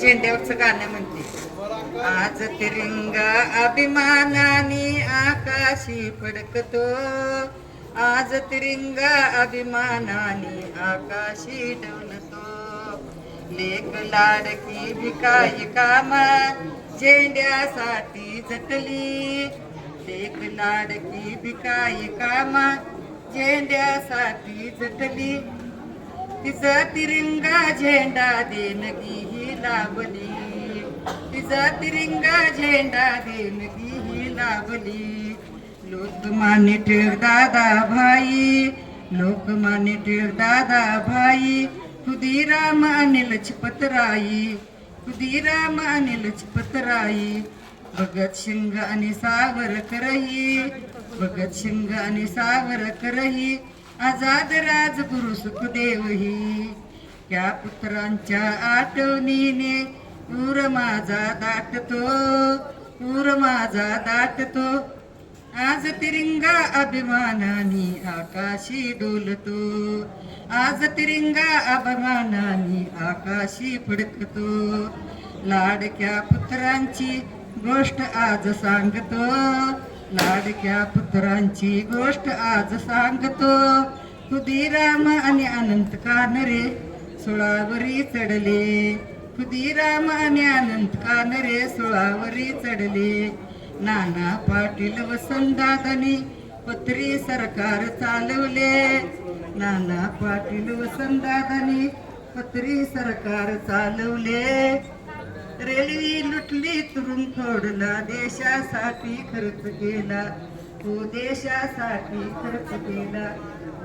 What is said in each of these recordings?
झेंड्यावरचं गाणं म्हणते. आज तिरंगा अभिमानाने आकाशी फडकतो. आज तिरंगा अभिमानाने आकाशी डोलतो लेक लाडकी भिकाई कामा झेंड्यासाठी झटली. लेक लाडकी भिकाई कामा झेंड्यासाठी झटली. तिचा तिरंगा झेंडा देणगी ही लाभली तिचा तिरंगा झेंडा देणगी ही लाभली लोकमान्य टिळ दादा भाई लोकमान्य टिळ दादा भाई खुदीराम आणि लजपतराई खुदीराम आणि लजपतराई भगत सिंग आणि सावरकरही भगत सिंग आणि सावरकरही आझाद राजगुरु सुखदेवही त्या पुत्रांच्या आठवणीने ऊर माझा दाटतो ऊर माझा दाटतो. आज तिरंगा अभिमानाने आकाशी डोलतो आज तिरंगा अभिमानाने आकाशी फडकतो. लाडक्या पुत्रांची गोष्ट आज सांगतो लाडक्या पुत्रांची गोष्ट आज सांगतो. खुदीराम आणि अनंत कानरे सुळावरी चढले. खुदीराम आणि अनंत कानरे सुळावरी चढले. नाना पाटील वसंतदादांनी पत्री सरकार चालवले. नाना पाटील वसंतदादांनी पत्री सरकार चालवले. रेल्वे लुटली तुरुंग फोडला देशासाठी खर्च केला. तो देशासाठी खर्च केला.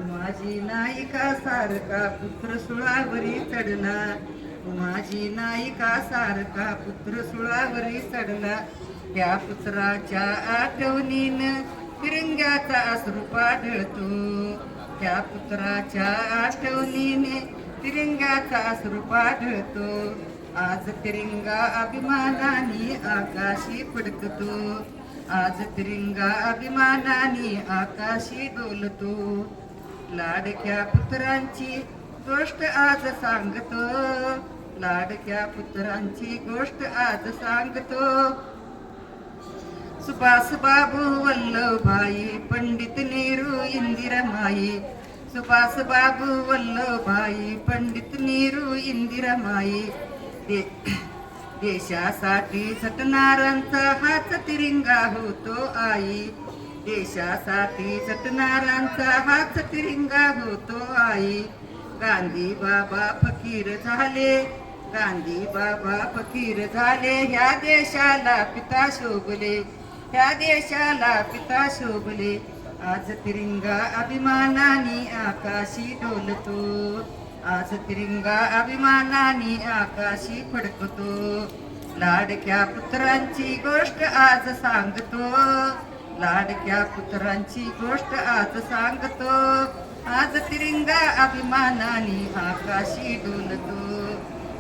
माझी नायिका सारखा पुत्र सुळावरी चढला. माझी नायिका सारखा पुत्र सुळावरी चढला. त्या पुत्राच्या आठवणीनं तिरंग्याचा अश्रू ढळतो त्या पुत्राच्या आठवणीने तिरंग्याचा अश्रू ढळतो आज तिरंगा अभिमानाने आकाशी फडकतो. आज तिरंगा अभिमानाने आकाशी डोलतो लाडक्या पुत्रांची गोष्ट आज सांगतो. लाडक्या पुत्रांची गोष्ट आज सांगतो. सुभाष बाबू वल्लभाई पंडित नेहरू इंदिरामाई सुभाष बाबू वल्लभाई पंडित नेहरू इंदिरामाई दे देशासाठी झटणाऱ्यांचा हाच तिरिंगा होतो आई. देशासाठी झटणाऱ्यांचा हाच तिरिंगा होतो आई. गांधी बाबा फकीर झाले गांधी बाबा फकीर झाले. ह्या देशाला पिता शोभले ह्या देशाला पिता शोभले. आज तिरिंगा अभिमानाने आकाशी डोलतो. आज तिरंगा अभिमानाने आकाशी फडकतो. लाडक्या पुत्रांची गोष्ट आज सांगतो. लाडक्या पुत्रांची गोष्ट आज सांगतो. आज तिरंगा अभिमानाने आकाशी डोलतो.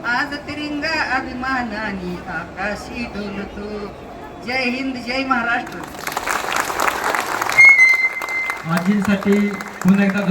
आज तिरंगा अभिमानाने आकाशी डोलतो. जय हिंद जय महाराष्ट्र. आजींसाठी पुन्हा एकदा